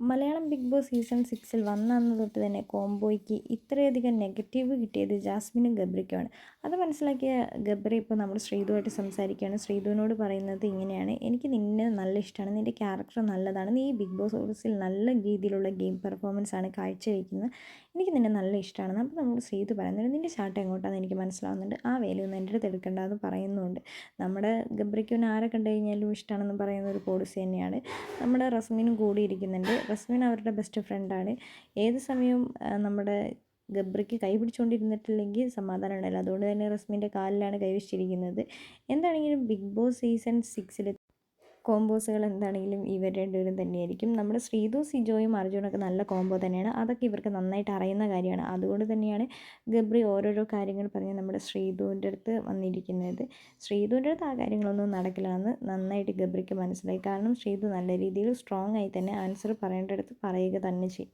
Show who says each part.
Speaker 1: Malayalam big boss season സിക്സിൽ വന്ന തൊട്ട് തന്നെ കോംബോയ്ക്ക് ഇത്രയധികം നെഗറ്റീവ് കിട്ടിയത് ജാസ്മിനും ഗബ്രിക്കുമാണ്. അത് മനസ്സിലാക്കിയ ഗബ്രി ഇപ്പോൾ നമ്മൾ ശ്രീതുവായിട്ട് സംസാരിക്കുകയാണ്. ശ്രീതുവിനോട് പറയുന്നത് ഇങ്ങനെയാണ്. എനിക്ക് നിന്നെ നല്ല ഇഷ്ടമാണ്. നിന്റെ ക്യാരക്ടർ നല്ലതാണ്. നീ ബിഗ് ബോസ് ഹൗസിൽ നല്ല രീതിയിലുള്ള ഗെയിം പെർഫോമൻസ് ആണ് കാഴ്ചവെക്കുന്നത്. എനിക്ക് നിന്നെ നല്ല ഇഷ്ടമാണ് അപ്പോൾ നമ്മൾ ശ്രീതു പറയുന്നത് നിന്റെ ചാട്ടം എങ്ങോട്ടാണെന്ന് എനിക്ക് മനസ്സിലാവുന്നുണ്ട്. ആ വേലയൊന്നും എന്റെ അടുത്ത് എടുക്കേണ്ടതെന്ന് പറയുന്നുണ്ട്. നമ്മുടെ ഗബ്രിക്കുവിന് ആരെ കണ്ടു കഴിഞ്ഞാലും ഇഷ്ടമാണെന്ന് പറയുന്ന ഒരു പോളിസി തന്നെയാണ്. നമ്മുടെ റസ്മിനും കൂടി ഇരിക്കുന്നുണ്ട്. റസ്മിൻ അവരുടെ ബെസ്റ്റ് ഫ്രണ്ടാണ് ഏത് സമയവും നമ്മുടെ ഗബ്രിക്ക് കൈ പിടിച്ചുകൊണ്ടിരുന്നിട്ടില്ലെങ്കിൽ സമാധാനം ഉണ്ടായില്ല അതുകൊണ്ട് തന്നെ റസ്മിന്റെ കാലിലാണ് കൈവച്ചിരിക്കുന്നത് എന്താണെങ്കിലും ബിഗ് ബോസ് സീസൺ സിക്സിൽ കോമ്പോസുകൾ എന്താണെങ്കിലും ഇവർ രണ്ടുപേരും തന്നെയായിരിക്കും. നമ്മുടെ ശ്രീതു സിജോയും അർജുനൊക്കെ നല്ല കോംബോ തന്നെയാണ്. അതൊക്കെ ഇവർക്ക് നന്നായിട്ട് അറിയുന്ന കാര്യമാണ്. അതുകൊണ്ട് തന്നെയാണ് ഗബ്രി ഓരോരോ കാര്യങ്ങൾ പറഞ്ഞ് നമ്മുടെ ശ്രീതുവിന്റെ അടുത്ത് വന്നിരിക്കുന്നത്. ശ്രീതുവിന്റെ അടുത്ത് ആ കാര്യങ്ങളൊന്നും നടക്കില്ല എന്ന് നന്നായിട്ട് ഗബ്രിക്ക് മനസ്സിലായി. കാരണം ശ്രീതു നല്ല രീതിയിൽ സ്ട്രോങ് ആയി തന്നെ ആൻസർ പറയേണ്ടടുത്ത് പറയുക തന്നെ ചെയ്യും.